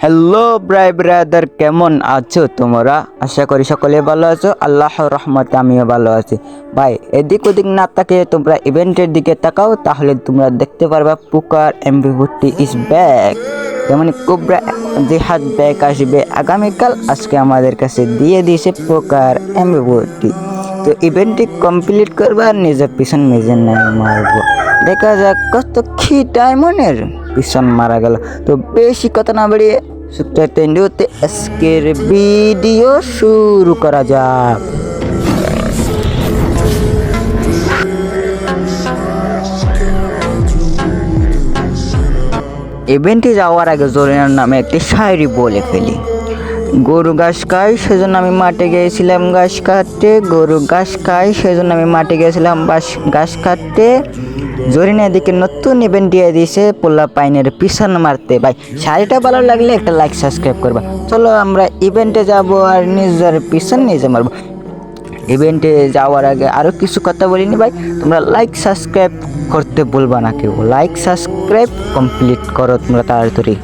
Hello ব্রাই brother কেমন আছো তোমরা? আশা করি সকলে ভালো আছো। আল্লাহর রহমতে আমিও ভালো আছি। ভাই, এদিক ওদিক না তাকিয়ে তোমরা ইভেন্টের দিকে তাকাও, তাহলে তোমরা দেখতে পারবা পুকার এমবি ভর্তি ইজ ব্যাক যেমন কোবরা জেহাদ ব্যাক আসবে। আগামীকাল আজকে আমাদের কাছে দিয়ে দিয়েছে পোকার এমবি ভর্তি তো ইভেন্টটি কমপ্লিট করব আর নিজের পিছন নিজে মারবো। দেখা যাক কত কি ডায়মন্ডের পিছন মারা গেল। তো বেশি কথা না বাড়িয়ে সুপ্রিয় তেন্ডুতে আজকের ভিডিও শুরু করা যাক। ইভেন্টে যাওয়ার আগে জরিনার নামে একটি শায়রি বলে ফেলি। গরু ঘাস খায় সেজন্য আমি মাঠে গিয়েছিলাম ঘাস কাটতে। গরু ঘাস খায় সেজন্য আমি মাঠে গিয়েছিলাম বাস ঘাস কাটতে। জরিনা এদিকে নতুন ইভেন্ট দিয়ে দিয়েছে, পোলা পাইনের পিছন মারতে। ভাই, শাড়িটা ভালো লাগলে একটা লাইক সাবস্ক্রাইব করবা। চলো আমরা ইভেন্টে যাব আর নিজের পিছন নিজে মারবো। ইভেন্টে যাওয়ার আগে আরও কিছু কথা বলিনি ভাই। তোমরা লাইক সাবস্ক্রাইব করতে বলবা না কেউ। লাইক সাবস্ক্রাইব কমপ্লিট করো তোমরা তাড়াতাড়ি।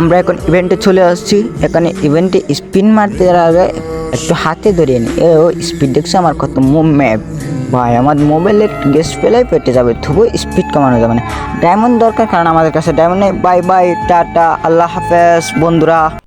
আমরা এখন ইভেন্টে চলে আসছি। এখানে ইভেন্টে স্পিন মারতে আগে একটু হাতে ধরিয়ে নি। এ ও স্পিড দেখছ আমার কত ম্যাপ ভাই, আমার মোবাইলের গ্যাস পেলেই পেটে যাবে। তবু স্পিড কমানো যাবে না। ডায়মন্ড দরকার, কারণ আমাদের কাছে ডায়মন্ড নেই। বাই বাই টাটা, আল্লাহ হাফেজ, বন্ধুরা।